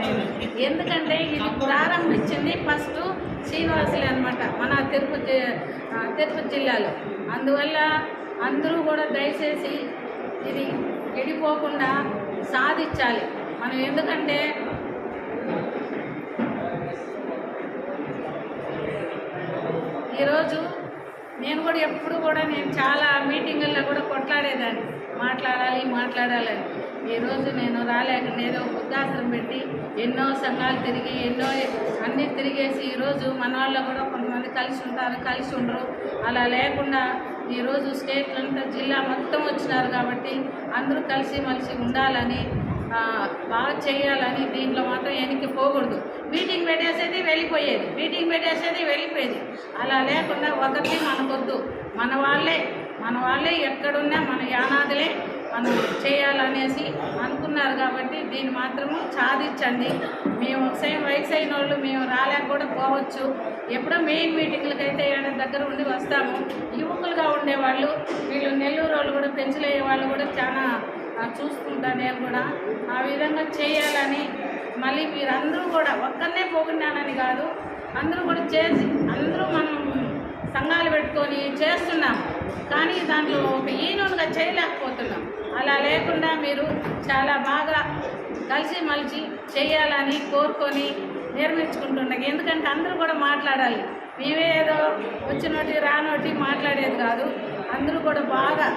నేను. ఎందుకంటే ఇది ప్రారంభించింది ఫస్ట్ శ్రీనివాసులు అనమాట మన తిరుపతి తిరుపతి జిల్లాలో. అందువల్ల అందరూ కూడా దయచేసి ఇది విడిపోకుండా సాధించాలి. మనం ఎందుకంటే ఈరోజు నేను కూడా ఎప్పుడు కూడా నేను చాలా మీటింగుల్లో కూడా కొట్లాడేదాన్ని. మాట్లాడాలి మాట్లాడాలని ఈరోజు నేను రాలేకుండా ఏదో వృద్ధాశ్రమం పెట్టి ఎన్నో సంఘాలు తిరిగి ఎన్నో అన్నీ తిరిగేసి ఈరోజు మన వాళ్ళు కూడా కొంతమంది కలిసి ఉంటారు కలిసి ఉండరు. అలా లేకుండా ఈరోజు స్టేట్లంతా జిల్లా మొత్తం వచ్చినారు కాబట్టి అందరూ కలిసి మలిసి ఉండాలని బాగా చేయాలని దీంట్లో పోకూడదు. మీటింగ్ పెట్టేసేది వెళ్ళిపోయేది. మీటింగ్ పెట్టేసేది వెళ్ళిపోయేది. అలా లేకుండా ఒకటి మనకొద్దు మన వాళ్ళే మన వాళ్ళే ఎక్కడున్నా మన యానాదులే మనం చేయాలనేసి అనుకున్నారు కాబట్టి దీన్ని మాత్రము సాధించండి. మేము సేమ్ వయసు అయిన వాళ్ళు మేము రాలేక కూడా పోవచ్చు. ఎప్పుడో మెయిన్ మీటింగ్లకి అయితే ఏడాది దగ్గర ఉండి వస్తాము. యువకులుగా ఉండేవాళ్ళు వీళ్ళు నెల్లూరు వాళ్ళు కూడా పెంచులయ్యే వాళ్ళు కూడా చాలా చూస్తుంటా నేను కూడా ఆ విధంగా చేయాలని మళ్ళీ మీరందరూ కూడా ఒక్కరినే పోగొన్నానని కాదు అందరూ కూడా చేసి అందరూ మనం సంఘాలు పెట్టుకొని చేస్తున్నాం. కానీ దాంట్లో ఒక ఈనూనుగా చేయలేకపోతున్నాం. అలా లేకుండా మీరు చాలా బాగా కలిసి మలిచి చేయాలని కోరుకొని నిర్మించుకుంటున్నాం ఎందుకంటే అందరూ కూడా మాట్లాడాలి. మేమే ఏదో వచ్చినోటి రానోటి మాట్లాడేది కాదు. అందరూ కూడా బాగా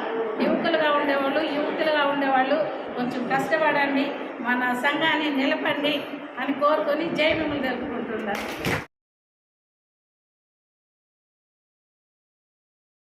యువకులుగా ఉండేవాళ్ళు యువతులుగా ఉండేవాళ్ళు. కొంచెం కష్టపడండి మన సంఘాన్ని నిలపండి అని కోరుకొని జై మిమ్మల్ని తెలుపుకుంటున్నారు